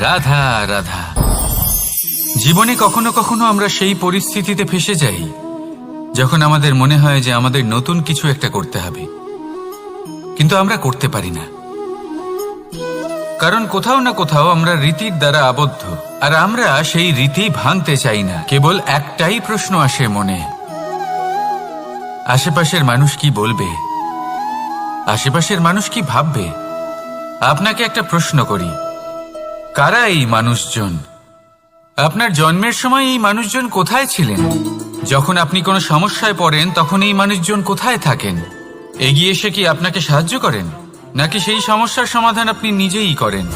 রাধা রাধা। জীবনে কখনো কখনো আমরা সেই পরিস্থিতিতে ফেসে যাই, যখন আমাদের মনে হয় যে আমাদের নতুন কিছু একটা করতে হবে। কিন্তু আমরা করতে পারি না। কারণ কোথাও না কোথাও আমরা রীতির দ্বারা আবদ্ধ, আর আমরা সেই রীতি ভাঙতে চাই না। কেবল একটাই প্রশ্ন আসে মনে, আশেপাশের মানুষ কি বলবে? আশেপাশের মানুষ কি ভাববে? আপনাকে একটা প্রশ্ন করি। কারা এই মানুষজন? আপনার জন্মের সময় এই মানুষজন কোথায় ছিলেন? যখন আপনি কোনো সমস্যায় পড়েন, তখন এই মানুষজন কোথায় থাকেন? এগিয়ে এসে কি আপনাকে সাহায্য করেন? নাকি সেই সমস্যার সমাধান আপনি নিজেই করেন?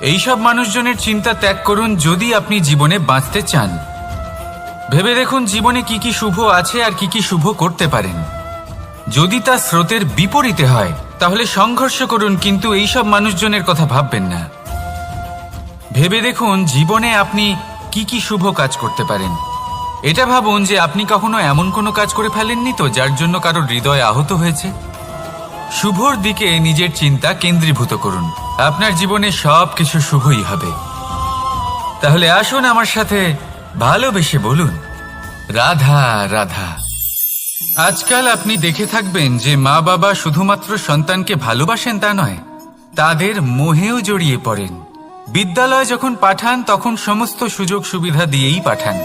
এইসব মানুষজনের চিন্তা ত্যাগ করুন যদি আপনি জীবনে বাঁচতে চান। ভেবে দেখুন জীবনে কি কি শুভ আছে আর কি কি শুভ করতে পারেন। যদি তা স্রোতের বিপরীতে হয়, তাহলে সংঘর্ষ করুন, কিন্তু এইসব মানুষজনের কথা ভাববেন না। ভেবে দেখুন জীবনে আপনি কি কি শুভ কাজ করতে পারেন। এটা ভাবুন যে আপনি কখনো এমন কোনো কাজ করে ফেলেননি তো যার জন্য কারোর হৃদয় আহত হয়েছে। শুভর দিকে নিজের চিন্তা কেন্দ্রীভূত করুন। আপনার জীবনে সব কিছু শুভই হবে। তাহলে আসুন আমার সাথে ভালোবেসে বলুন, রাধা রাধা। আজকাল আপনি দেখে থাকবেন যে মা বাবা শুধুমাত্র সন্তানকে ভালোবাসেন তা নয়, তাদের মোহেও জড়িয়ে পড়েন। বিদ্যালয় যখন পাঠান, তখন সমস্ত সুযোগ সুবিধা দিয়েই পাঠান।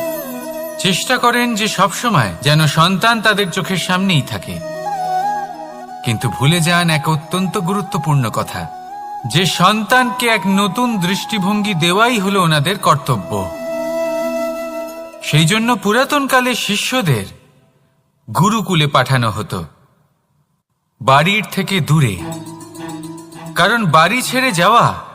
চেষ্টা করেন যে সবসময় যেন সন্তান তাদের চোখের সামনেই থাকে। কিন্তু ভুলে যান এক অত্যন্ত গুরুত্বপূর্ণ কথা। যে সন্তানকে এক নতুন দৃষ্টিভঙ্গি দেওয়াই হলো ওনাদের কর্তব্য। সেই জন্য পুরাতনকালে শিষ্যদের গুরুকুলে পাঠানো হতো। বাড়ির থেকে দূরে। কারণ বাড়ি ছেড়ে যাওয়া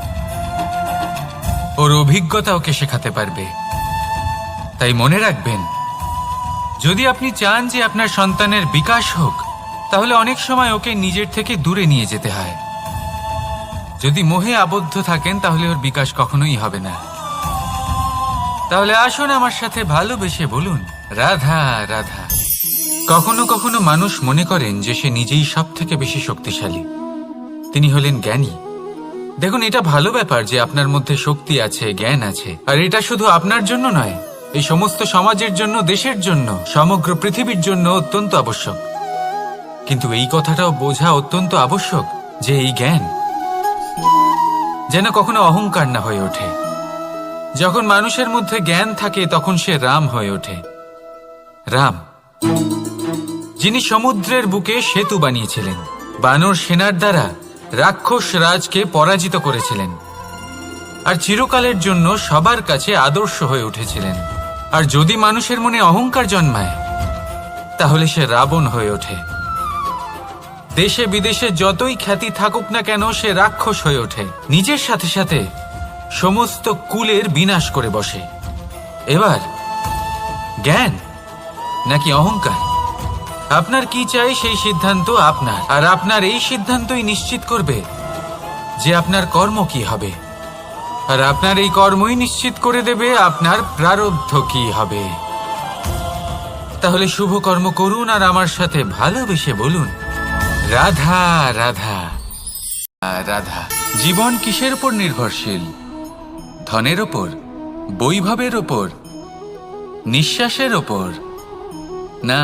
ওর অভিজ্ঞতা ওকে শেখাতে পারবে। তাই মনে রাখবেন, যদি আপনি চান যে আপনার সন্তানের বিকাশ হোক, তাহলে অনেক সময় ওকে নিজের থেকে দূরে নিয়ে যেতে হয়। যদি মোহে আবদ্ধ থাকেন, তাহলে ওর বিকাশ কখনোই হবে না। তাহলে আসুন আমার সাথে ভালোবেসে বলুন, রাধা রাধা। কখনো কখনো মানুষ মনে করেন যে সে নিজেই সব থেকে বেশি শক্তিশালী। তিনি হলেন জ্ঞানী। দেখুন, এটা ভালো ব্যাপার যে আপনার মধ্যে শক্তি আছে, জ্ঞান আছে। আর এটা শুধু আপনার জন্য নয়, এই সমস্ত সমাজের জন্য, দেশের জন্য, সমগ্র পৃথিবীর জন্য অত্যন্ত আবশ্যক। কিন্তু এই কথাটাও বোঝা অত্যন্ত আবশ্যক যে এই জ্ঞান যেন কখনো অহংকার না হয়ে ওঠে। যখন মানুষের মধ্যে জ্ঞান থাকে, তখন সে রাম হয়ে ওঠে। রাম, যিনি সমুদ্রের বুকে সেতু বানিয়েছিলেন, বানর সেনার দ্বারা রাক্ষস রাজকে পরাজিত করেছিলেন। আর চিরকালের জন্য সবার কাছে আদর্শ হয়ে উঠেছিলেন। আর যদি মানুষের মনে অহংকার জন্মায়, তাহলে সে রাবণ হয়ে ওঠে। দেশে বিদেশে যতই খ্যাতি থাকুক না কেন, সে রাক্ষস হয়ে ওঠে। নিজের সাথে সাথে সমস্ত কুলের বিনাশ করে বসে। এবার জ্ঞান নাকি অহংকার? আপনার কি চাই সেই সিদ্ধান্ত আপনার। আর আপনার এই সিদ্ধান্তই নিশ্চিত করবে যে আপনার কর্ম কি হবে। আর আপনার এই কর্মই নিশ্চিত করে দেবে আপনার প্রারব্ধ কি হবে। তাহলে শুভ কর্ম করুন আর আমার সাথে ভালোবেসে বলুন, রাধা রাধা রাধা। জীবন কিসের উপর নির্ভরশীল? ধনের ওপর বৈভবের ওপর নিঃশ্বাসের ওপর না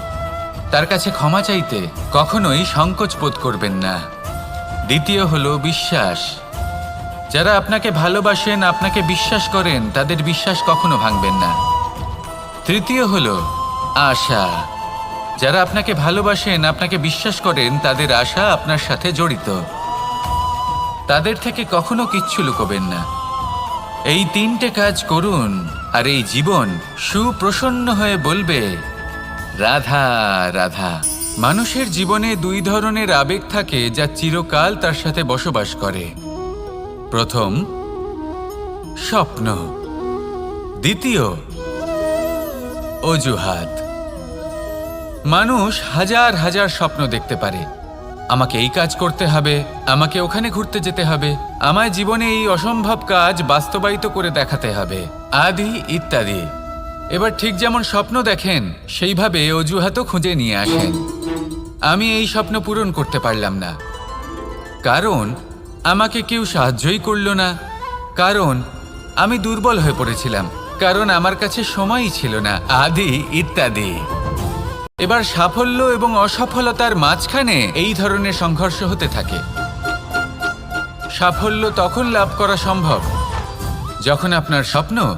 তার কাছে ক্ষমা চাইতে কখনোই সংকোচ বোধ করবেন না। দ্বিতীয় হলো বিশ্বাস। যারা আপনাকে ভালোবাসেন, আপনাকে বিশ্বাস করেন, তাদের বিশ্বাস কখনো ভাঙবেন না। তৃতীয় হলো আশা। যারা আপনাকে ভালোবাসেন, আপনাকে বিশ্বাস করেন, তাদের আশা আপনার সাথে জড়িত। তাদের থেকে কখনো কিচ্ছু লুকোবেন না। এই তিনটে কাজ করুন, আর এই জীবন সুপ্রসন্ন হয়ে বলবে রাধা রাধা। মানুষের জীবনে দুই ধরনের আবেগ থাকে যা চিরকাল তার সাথে বসবাস করে। প্রথম, স্বপ্ন। দ্বিতীয়, অজুহাত। মানুষ হাজার হাজার স্বপ্ন দেখতে পারে। আমাকে এই কাজ করতে হবে, আমাকে ওখানে ঘুরতে যেতে হবে, আমায় জীবনে এই অসম্ভব কাজ বাস্তবায়িত করে দেখাতে হবে। আদি, ইত্যাদি। এবার ঠিক যেমন স্বপ্ন দেখেন, সেইভাবে অজুহাতও খুঁজে নিয়ে আসেন। আমি এই স্বপ্ন পূরণ করতে পারলাম না। কারণ, আমাকে কেউ সাহায্যই করল না। কারণ, আমি দুর্বল হয়ে পড়েছিলাম। কারণ আমার কাছে সময়ই ছিল না। আদি ইত্যাদি। এবার সাফল্য এবং অসফলতার মাঝখানে এই ধরনের সংঘর্ষ হতে থাকে। সাফল্য তখন লাভ করা সম্ভব। যখন আপনার স্বপ্ন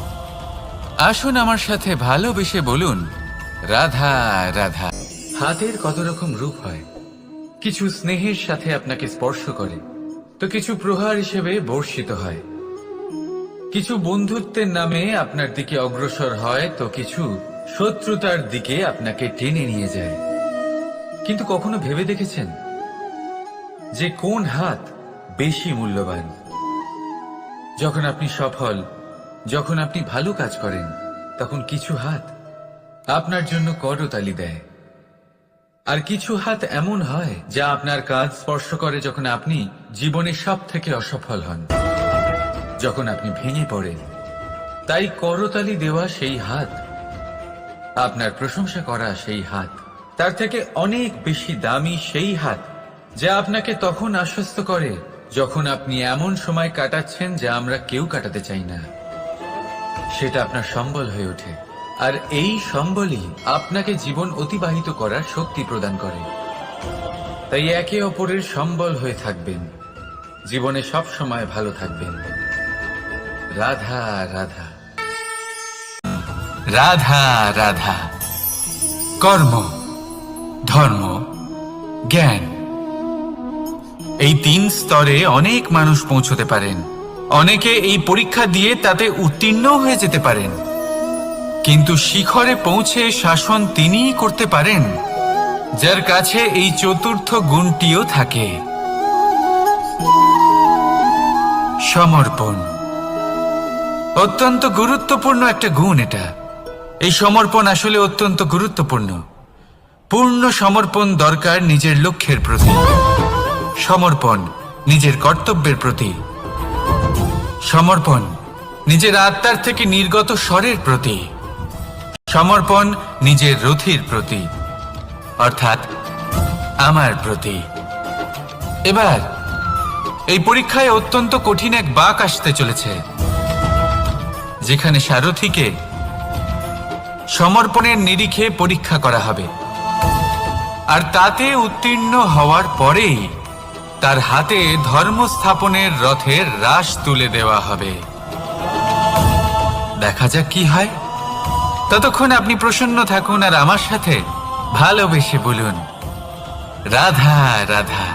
আসুন আমার সাথে ভালোবেসে বলুন, রাধা রাধা। হাতের কত রকম রূপ হয়, কিছু স্নেহের সাথে আপনাকে স্পর্শ করে, তো কিছু প্রহার হিসেবে বর্ষিত হয়। কিছু বন্ধুত্বের নামে আপনার দিকে অগ্রসর হয়, তো কিছু শত্রুতার দিকে আপনাকে টেনে নিয়ে যায়। কিন্তু কখনো ভেবে দেখেছেন যে কোন হাত বেশি মূল্যবান? যখন আপনি সফল যখন আপনি ভালো কাজ করেন, তখন কিছু হাত আপনার জন্য করতালি দেয়। আর কিছু হাত এমন হয়, যা আপনার কাজ স্পর্শ করে যখন আপনি জীবনে সব থেকে অসফল হন। যখন আপনি ভেঙে পড়েন, তাই করতালি দেওয়া সেই হাত, আপনার প্রশংসা করা সেই হাত, তার থেকে অনেক বেশি দামি সেই হাত, যা আপনাকে তখন আশ্বস্ত করে যখন আপনি এমন সময় কাটাচ্ছেন যা আমরা কেউ কাটাতে চাই না। সেটা আপনার সম্বল হয়ে ওঠে। আর এই সম্বলই আপনাকে জীবন অতিবাহিত করার শক্তি প্রদান করে। তাই একে অপরের সম্বল হয়ে থাকবেন। জীবনে সব সময় ভালো থাকবেন। রাধা রাধা। রাধা রাধা। কর্ম, ধর্ম, জ্ঞান। এই তিন স্তরে অনেক মানুষ পৌঁছতে পারেন। অনেকে এই পরীক্ষা দিয়ে তাতে উত্তীর্ণ হয়ে যেতে পারেন। কিন্তু শিখরে পৌঁছে শাসন তিনিই করতে পারেন, যার কাছে এই চতুর্থ গুণটিও থাকে। সমর্পণ। অত্যন্ত গুরুত্বপূর্ণ একটা গুণ এটা। এই সমর্পণ আসলে অত্যন্ত গুরুত্বপূর্ণ। পূর্ণ সমর্পণ দরকার নিজের লক্ষ্যের প্রতি। সমর্পণ নিজের কর্তব্যের প্রতি। সমর্পণ। নিজের আত্মার থেকে নির্গত স্বরের প্রতি। সমর্পণ নিজের রথির প্রতি। অর্থাৎ আমার প্রতি। এবার, এই পরীক্ষায় অত্যন্ত কঠিন এক বাক আসতে চলেছে, যেখানে সারথীকে সমর্পণের নিরিখে পরীক্ষা করা হবে। আর তাতে উত্তীর্ণ হওয়ার পরেই তার হাতে ধর্ম স্থাপনের রথের হ্রাস তুলে দেওয়া হবে। দেখা যাক কি হয়। ততক্ষণ আপনি প্রসন্ন থাকুন আর আমার সাথে ভালোবেসে বলুন, রাধা রাধা।